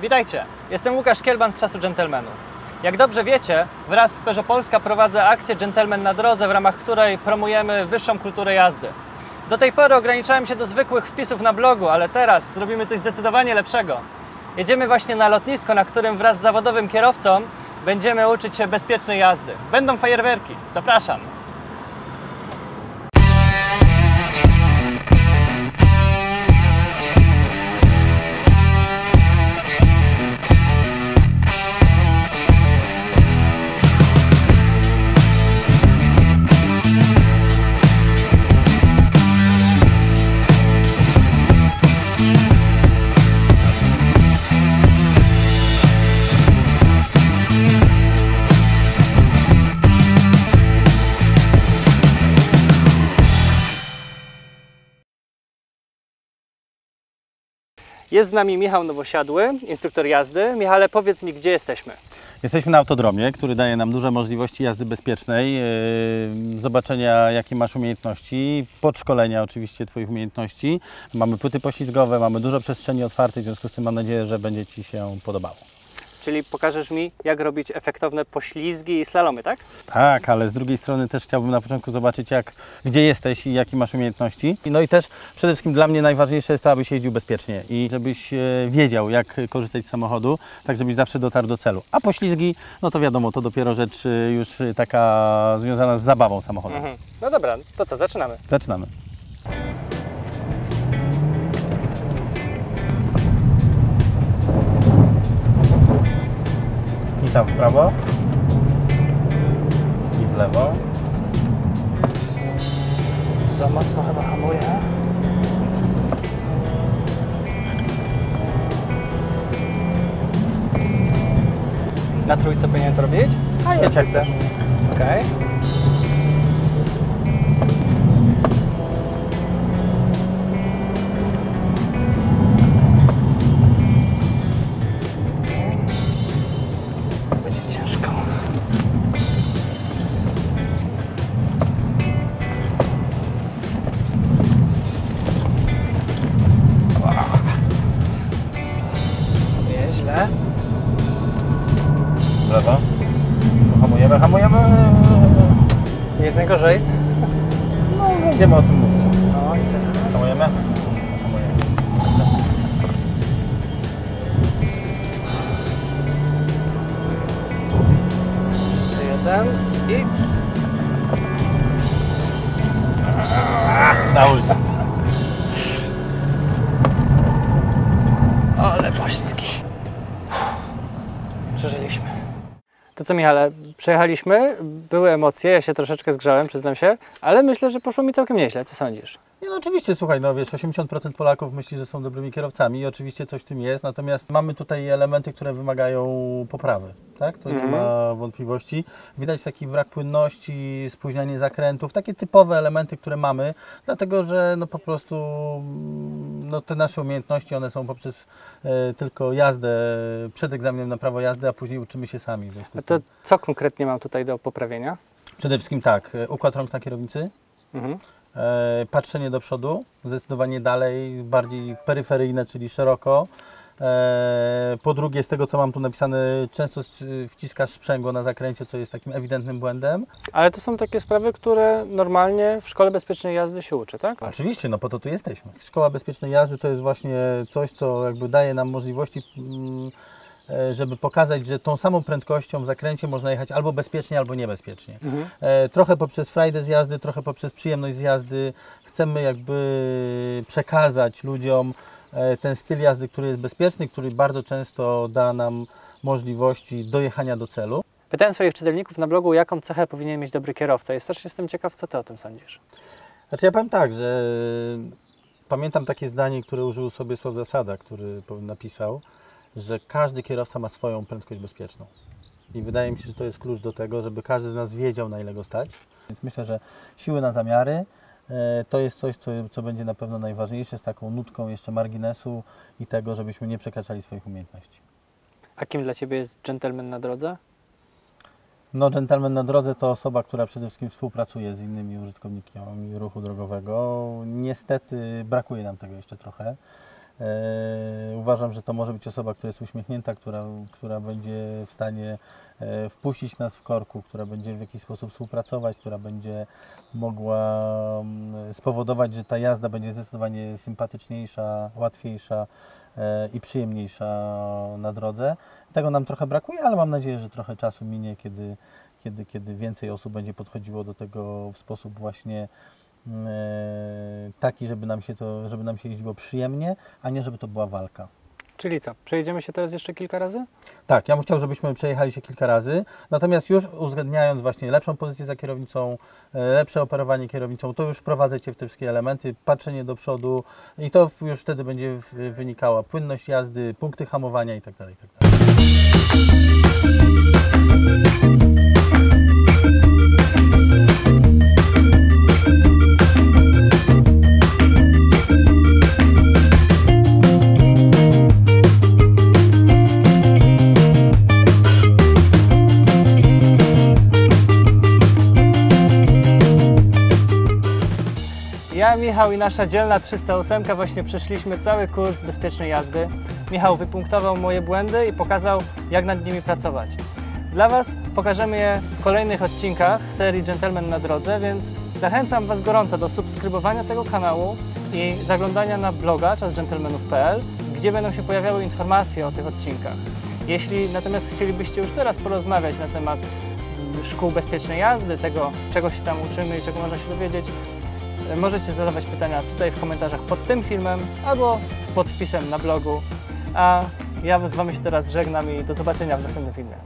Witajcie, jestem Łukasz Kielban z Czasu Dżentelmenów. Jak dobrze wiecie, wraz z Peugeot Polska prowadzę akcję Gentleman na drodze, w ramach której promujemy wyższą kulturę jazdy. Do tej pory ograniczałem się do zwykłych wpisów na blogu, ale teraz zrobimy coś zdecydowanie lepszego. Jedziemy właśnie na lotnisko, na którym wraz z zawodowym kierowcą będziemy uczyć się bezpiecznej jazdy. Będą fajerwerki. Zapraszam. Jest z nami Michał Nowosiadły, instruktor jazdy. Michale, powiedz mi, gdzie jesteśmy? Jesteśmy na autodromie, który daje nam duże możliwości jazdy bezpiecznej, yy, zobaczenia jakie masz umiejętności, podszkolenia oczywiście Twoich umiejętności. Mamy płyty poślizgowe, mamy dużo przestrzeni otwartej, w związku z tym mam nadzieję, że będzie Ci się podobało. Czyli pokażesz mi, jak robić efektowne poślizgi i slalomy, tak? Tak, ale z drugiej strony też chciałbym na początku zobaczyć, jak, gdzie jesteś i jakie masz umiejętności. No i też przede wszystkim dla mnie najważniejsze jest to, abyś jeździł bezpiecznie i żebyś e, wiedział, jak korzystać z samochodu, tak żebyś zawsze dotarł do celu. A poślizgi, no to wiadomo, to dopiero rzecz e, już taka związana z zabawą samochodową. Mhm. No dobra, to co, zaczynamy. Zaczynamy. Tam w prawo. I w lewo. Za mocno chyba hamuję. Na trójce powinien to robić? A jedź jak chcesz. Okej. Będzie będziemy o tym mówić. No i teraz. Hamujemy. Jeszcze jeden i Na ulta. Ale poślizgi. Przeżyliśmy. To co Michale, przejechaliśmy, były emocje, ja się troszeczkę zgrzałem, przyznam się, ale myślę, że poszło mi całkiem nieźle. Co sądzisz? Nie, no oczywiście, słuchaj, no wiesz, 80% Polaków myśli, że są dobrymi kierowcami i oczywiście coś w tym jest, natomiast mamy tutaj elementy, które wymagają poprawy, tak? To nie Mhm. ma wątpliwości. Widać taki brak płynności, spóźnianie zakrętów, takie typowe elementy, które mamy, dlatego że no po prostu mm, no, te nasze umiejętności, one są poprzez e, tylko jazdę przed egzaminem na prawo jazdy, a później uczymy się sami. A to co konkretnie mam tutaj do poprawienia? Przede wszystkim tak, e, układ rąk na kierownicy, Mhm. E, patrzenie do przodu, zdecydowanie dalej, bardziej peryferyjne, czyli szeroko. E, po drugie, z tego co mam tu napisane, często wciskasz sprzęgło na zakręcie, co jest takim ewidentnym błędem. Ale to są takie sprawy, które normalnie w szkole bezpiecznej jazdy się uczy, tak? Oczywiście, no po to tu jesteśmy. Szkoła bezpiecznej jazdy to jest właśnie coś, co jakby daje nam możliwości, mm, żeby pokazać, że tą samą prędkością w zakręcie można jechać albo bezpiecznie, albo niebezpiecznie. Mhm. E, trochę poprzez frajdę z jazdy, trochę poprzez przyjemność z jazdy chcemy jakby przekazać ludziom e, ten styl jazdy, który jest bezpieczny, który bardzo często da nam możliwości dojechania do celu. Pytałem swoich czytelników na blogu, jaką cechę powinien mieć dobry kierowca i strasznie jestem ciekaw, co Ty o tym sądzisz. Znaczy ja powiem tak, że pamiętam takie zdanie, które użył sobie Sław Zasada, który napisał, że każdy kierowca ma swoją prędkość bezpieczną. I wydaje mi się, że to jest klucz do tego, żeby każdy z nas wiedział, na ile go stać. Więc myślę, że siły na zamiary e, to jest coś, co, co będzie na pewno najważniejsze, z taką nutką jeszcze marginesu i tego, żebyśmy nie przekraczali swoich umiejętności. A kim dla Ciebie jest gentleman na drodze? No, gentleman na drodze to osoba, która przede wszystkim współpracuje z innymi użytkownikami ruchu drogowego. Niestety brakuje nam tego jeszcze trochę. E, uważam, że to może być osoba, która jest uśmiechnięta, która, która będzie w stanie e, wpuścić nas w korku, która będzie w jakiś sposób współpracować, która będzie mogła mm, spowodować, że ta jazda będzie zdecydowanie sympatyczniejsza, łatwiejsza e, i przyjemniejsza na drodze. Tego nam trochę brakuje, ale mam nadzieję, że trochę czasu minie, kiedy, kiedy, kiedy więcej osób będzie podchodziło do tego w sposób właśnie taki, żeby nam się to, żeby nam się jeździło przyjemnie, a nie żeby to była walka. Czyli co, przejedziemy się teraz jeszcze kilka razy? Tak, ja bym chciał, żebyśmy przejechali się kilka razy, natomiast już uwzględniając właśnie lepszą pozycję za kierownicą, e, lepsze operowanie kierownicą, to już wprowadzę Cię w te wszystkie elementy, patrzenie do przodu i to już wtedy będzie wynikała płynność jazdy, punkty hamowania i tak Ja, Michał i nasza dzielna 308 właśnie przeszliśmy cały kurs bezpiecznej jazdy. Michał wypunktował moje błędy i pokazał, jak nad nimi pracować. Dla Was pokażemy je w kolejnych odcinkach serii Gentleman na drodze, więc zachęcam Was gorąco do subskrybowania tego kanału i zaglądania na bloga czasgentlemanów.pl, gdzie będą się pojawiały informacje o tych odcinkach. Jeśli natomiast chcielibyście już teraz porozmawiać na temat szkół bezpiecznej jazdy, tego czego się tam uczymy i czego można się dowiedzieć, E, możecie zadawać pytania tutaj w komentarzach pod tym filmem albo pod wpisem na blogu. A ja z Wami się teraz żegnam i do zobaczenia w następnym filmie.